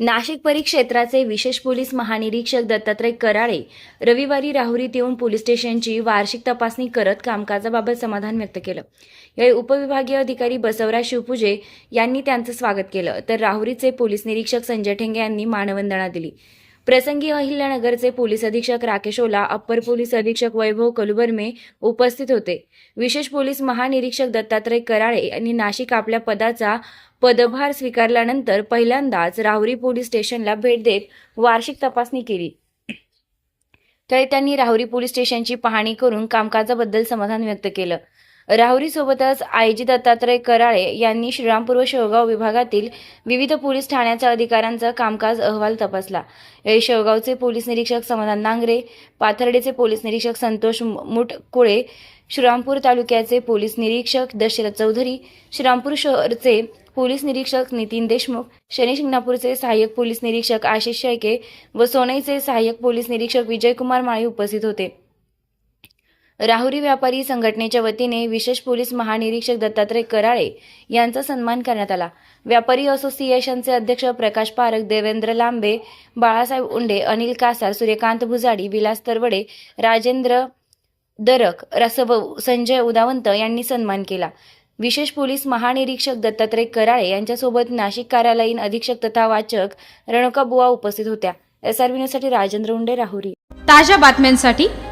नाशिक परिक्षेत्राचे विशेष पोलीस महानिरीक्षक दत्तात्रय कराळे रविवारी राहुरीत येऊन पोलीस स्टेशनची वार्षिक तपासणी करत कामकाजाबाबत समाधान व्यक्त केलं. यावेळी उपविभागीय अधिकारी बसवराज शिवपूजे यांनी त्यांचं स्वागत केलं. तर राहुरीचे पोलीस निरीक्षक संजय ठेंगे यांनी मानवंदना दिली. प्रसंगी अहिल्यानगरचे पोलीस अधीक्षक राकेश ओला अप्पर पोलीस अधीक्षक वैभव कलुबर्मे उपस्थित होते. विशेष पोलीस महानिरीक्षक दत्तात्रय कराळे यांनी नाशिक आपल्या पदाचा पदभार स्वीकारल्यानंतर पहिल्यांदाच राहुरी पोलीस स्टेशनला भेट देत वार्षिक तपासणी केली. त्यावेळी त्यांनी राहुरी पोलीस स्टेशनची पाहणी करून कामकाजाबद्दल समाधान व्यक्त केलं. राहुरीसोबतच आय जी दत्तात्रय कराळे यांनी श्रीरामपूर व शेवगाव विभागातील विविध पोलीस ठाण्याच्या अधिकाऱ्यांचा कामकाज अहवाल तपासला. यावेळी शेवगावचे पोलीस निरीक्षक समाधान नांगरे पाथर्डेचे पोलीस निरीक्षक संतोष मुटकुळे श्रीरामपूर तालुक्याचे पोलीस निरीक्षक दशरथ चौधरी श्रीरामपूर शहरचे पोलीस निरीक्षक नितीन देशमुख शनी शिंगणापूरचे सहाय्यक पोलीस निरीक्षक आशिष शेळके व सोनईचे सहाय्यक पोलीस निरीक्षक विजयकुमार माळी उपस्थित होते. राहुरी व्यापारी संघटनेच्या वतीने विशेष पोलीस महानिरीक्षक दत्तात्रय कराळे यांचा सन्मान करण्यात आला. व्यापारी असोसिएशनचे अध्यक्ष प्रकाश पारख देवेंद्र लांबे बाळासाहेब उंडे अनिल कासार सूर्यकांत भुजाडी विलास तरवडे राजेंद्र दरक रसव संजय उदावंत यांनी सन्मान केला. विशेष पोलीस महानिरीक्षक दत्तात्रय कराळे यांच्यासोबत नाशिक कार्यालयीन अधीक्षक तथा वाचक रेणुका बुवा उपस्थित होत्या. एस आरसाठी राजेंद्र उंडे राहुरी. ताज्या बातम्यांसाठी